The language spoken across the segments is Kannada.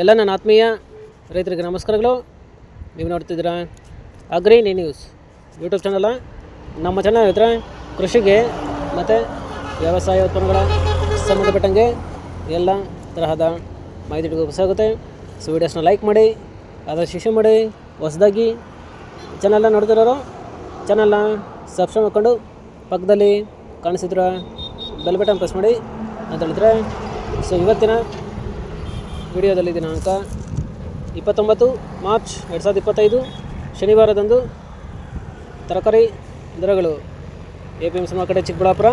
ಎಲ್ಲ ನನ್ನ ಆತ್ಮೀಯ ರೈತರಿಗೆ ನಮಸ್ಕಾರಗಳು. ನೀವು ನೋಡ್ತಿದ್ದೀರಾ ನೀ ನ್ಯೂಸ್ ಯೂಟ್ಯೂಬ್ ಚಾನಲ ನಮ್ಮ ಚಾನಲ್ ಹತ್ರ ಕೃಷಿಗೆ ಮತ್ತು ವ್ಯವಸಾಯ ಉತ್ಪನ್ನಗಳ ಸಂಬಂಧಪಟ್ಟಂಗೆ ಎಲ್ಲ ತರಹದ ಮಾಹಿತಿ ಗೊತ್ತಾಗುತ್ತೆ ಸೊ ವೀಡಿಯೋಸ್ನ ಲೈಕ್ ಮಾಡಿ, ಅದರ ಶಿಕ್ಷೆ ಮಾಡಿ, ಹೊಸದಾಗಿ ಚಾನಲ್ನ ನೋಡ್ತಿರೋರು, ಚಾನಲ್ನ ಸಬ್ಸ್ಕ್ರೈಬ್ ಮಾಡ್ಕೊಂಡು ಪಕ್ಕದಲ್ಲಿ ಕಾಣಿಸಿದ್ರ ಬೆಲ್ ಬಟನ್ ಪ್ರೆಸ್ ಮಾಡಿ ಅಂತ ಹೇಳಿದ್ರೆ. ಸೊ ಇವತ್ತಿನ ವಿಡಿಯೋದಲ್ಲಿ ದಿನಾಂಕ ಇಪ್ಪತ್ತೊಂಬತ್ತು ಮಾರ್ಚ್ ಎರಡು ಸಾವಿರದ ಇಪ್ಪತ್ತೈದು, ಶನಿವಾರದಂದು ತರಕಾರಿ ದರಗಳು. A P M C market Chikkaballapura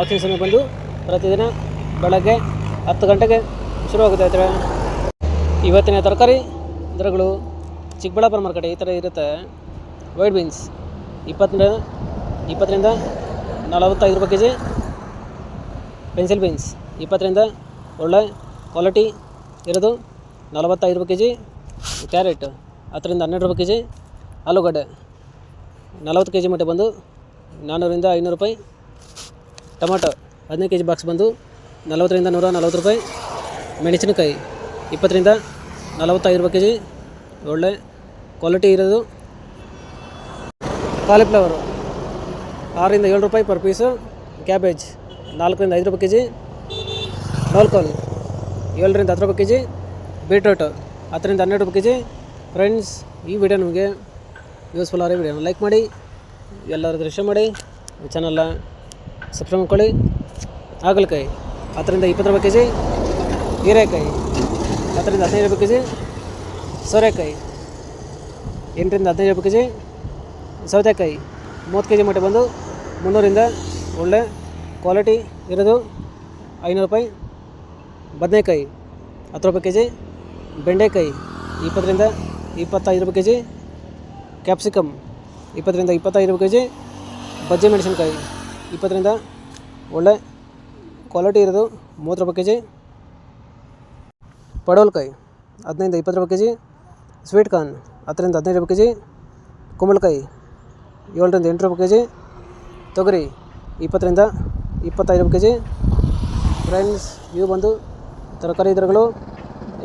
auction ಸಮಯ ಬಂದು ಪ್ರತಿದಿನ ಬೆಳಗ್ಗೆ ಹತ್ತು ಗಂಟೆಗೆ ಶುರುವಾಗುತ್ತೆ ಇವತ್ತಿನ ತರಕಾರಿ ದರಗಳು ಚಿಕ್ಕಬಳ್ಳಾಪುರ ಮಾರ್ಕೆಟ್ ಈ ಥರ ಇರುತ್ತೆ. ವೈಟ್ ಬೀನ್ಸ್ ಇಪ್ಪತ್ತರಿಂದ ಇಪ್ಪತ್ತರಿಂದ ನಲವತ್ತೈದು ರೂಪಾಯಿ ಕೆ ಜಿ ಪೆನ್ಸಿಲ್ ಬೀನ್ಸ್ ಇಪ್ಪತ್ತರಿಂದ ಒಳ್ಳೆ ಕ್ವಾಲಿಟಿ ಇರೋದು ನಲವತ್ತೈದು ರೂಪಾಯಿ ಕೆ ಜಿ ಕ್ಯಾರೆಟ್, ಹತ್ತರಿಂದ ಹನ್ನೆರಡು ರೂಪಾಯಿ ಕೆ ಜಿ ಆಲೂಗಡ್ಡೆ. ನಲವತ್ತು ಕೆ ಜಿ ಮಟ್ಟ ಬಂದು ನಾನ್ನೂರಿಂದ ಐನೂರು ರೂಪಾಯಿ. ಟೊಮಾಟೊ ಹದಿನೈದು ಕೆ ಜಿ ಬಾಕ್ಸ್ ಬಂದು ನಲವತ್ತರಿಂದ ನೂರ ನಲವತ್ತು ರೂಪಾಯಿ. ಮೆಣಸಿನಕಾಯಿ ಇಪ್ಪತ್ತರಿಂದ ನಲವತ್ತೈದು ರೂಪಾಯಿ ಕೆ ಜಿ ಒಳ್ಳೆ ಕ್ವಾಲಿಟಿ ಇರೋದು. ಕಾಲಿಫ್ಲವರು ಆರರಿಂದ ಏಳು ರೂಪಾಯಿ ಪರ್ ಪೀಸು. ಕ್ಯಾಬೇಜ್ ನಾಲ್ಕರಿಂದ ಐದು ರೂಪಾಯಿ ಕೆ ಜಿ ನೋಲ್ಕೋಲ್ ಏಳರಿಂದ ಹತ್ತು ರೂಪಾಯಿ ಕೆ ಜಿ ಬೀಟ್ರೂಟು ಹತ್ತರಿಂದ ಹನ್ನೆರಡು ರೂಪಾಯಿ ಕೆ ಜಿ ಫ್ರೆಂಡ್ಸ್ ಈ ವಿಡಿಯೋ ನಿಮಗೆ ಯೂಸ್ಫುಲ್ ಆದರೆ ವಿಡಿಯೋನ ಲೈಕ್ ಮಾಡಿ ಎಲ್ಲರ ದೃಶ್ಯ ಮಾಡಿ ಚಾನಲ್ನ ಸಬ್ಸ್ಕ್ರೈಬ್ ಮಾಡ್ಕೊಳ್ಳಿ. ಹಾಗಲಕಾಯಿ, ಹತ್ತರಿಂದ ಇಪ್ಪತ್ತು ರೂಪಾಯಿ ಕೆ ಜಿ ಹೀರೆಕಾಯಿ, ಹತ್ತರಿಂದ ಹದಿನೈದು ರೂಪಾಯಿ ಕೆ ಜಿ ಸೋರೆಕಾಯಿ, ಎಂಟರಿಂದ ಹದಿನೈದು ರೂಪಾಯಿ ಕೆ ಜಿ ಸೌತೆಕಾಯಿ. ಮೂವತ್ತು ಕೆ ಜಿ ಮಟ್ಟ ಬಂದು ಮುನ್ನೂರಿಂದ ಒಳ್ಳೆ ಕ್ವಾಲಿಟಿ ಇರೋದು ಐನೂರು ರೂಪಾಯಿ. ಬದನೆಕಾಯಿ ಹತ್ತು ರೂಪಾಯಿ ಕೆ ಜಿ ಬೆಂಡೆಕಾಯಿ ಇಪ್ಪತ್ತರಿಂದ ಇಪ್ಪತ್ತೈದು ರೂಪಾಯಿ ಕೆ ಜಿ ಕ್ಯಾಪ್ಸಿಕಮ್ ಇಪ್ಪತ್ತರಿಂದ ಇಪ್ಪತ್ತೈದು ರೂಪಾಯಿ ಕೆ ಜಿ ಬಜ್ಜಿ ಮೆಣಸಿನ್ಕಾಯಿ ಇಪ್ಪತ್ತರಿಂದ ಒಳ್ಳೆ ಕ್ವಾಲಿಟಿ ಇರೋದು ಮೂವತ್ತು ರೂಪಾಯಿ ಕೆ ಜಿ ಪಡವಲಕಾಯಿ ಹದಿನೈದು ಇಪ್ಪತ್ತು ರೂಪಾಯಿ ಕೆ ಜಿ ಸ್ವೀಟ್ ಕಾರ್ನ್ ಹತ್ತರಿಂದ ಹದಿನೈದು ರೂಪಾಯಿ ಕೆ ಜಿ ಕುಂಬಳಕಾಯಿ ಏಳರಿಂದ ಎಂಟು ರೂಪಾಯಿ ಕೆ ಜಿ ತೊಗರಿ ಇಪ್ಪತ್ತರಿಂದ ಇಪ್ಪತ್ತೈದು ರೂಪಾಯಿ ಕೆ ಜಿ ಫ್ರೆಂಡ್ಸ್ ಇವು ಬಂದು ತರಕಾರಿ ದರಗಳು,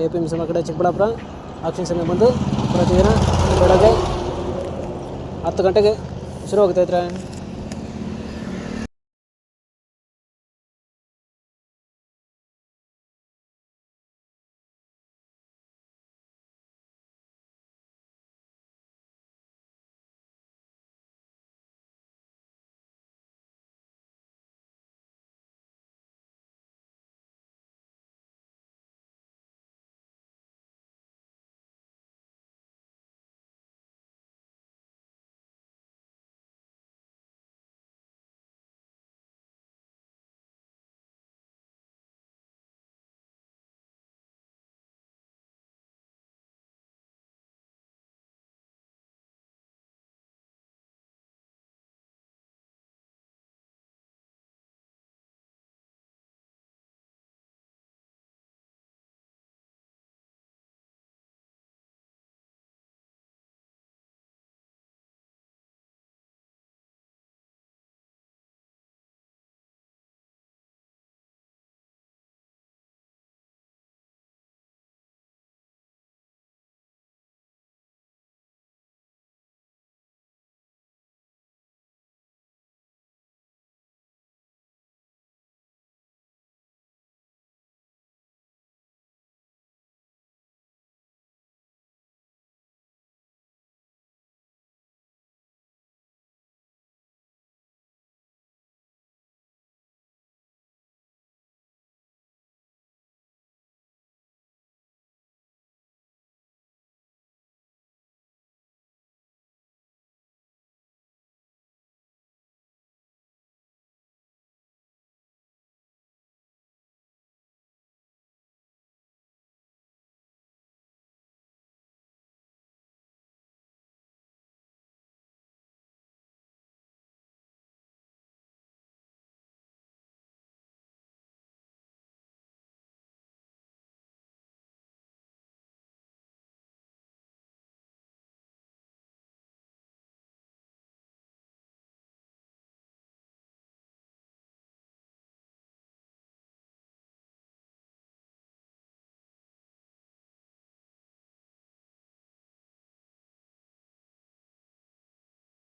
A P M C market, Chikkaballapura, auction ಸಮಯ ಬಂದು ಪ್ರತಿದಿನ ಬೆಳಗ್ಗೆ ಹತ್ತು ಗಂಟೆಗೆ ಶುರುವಾಗುತ್ತೆ.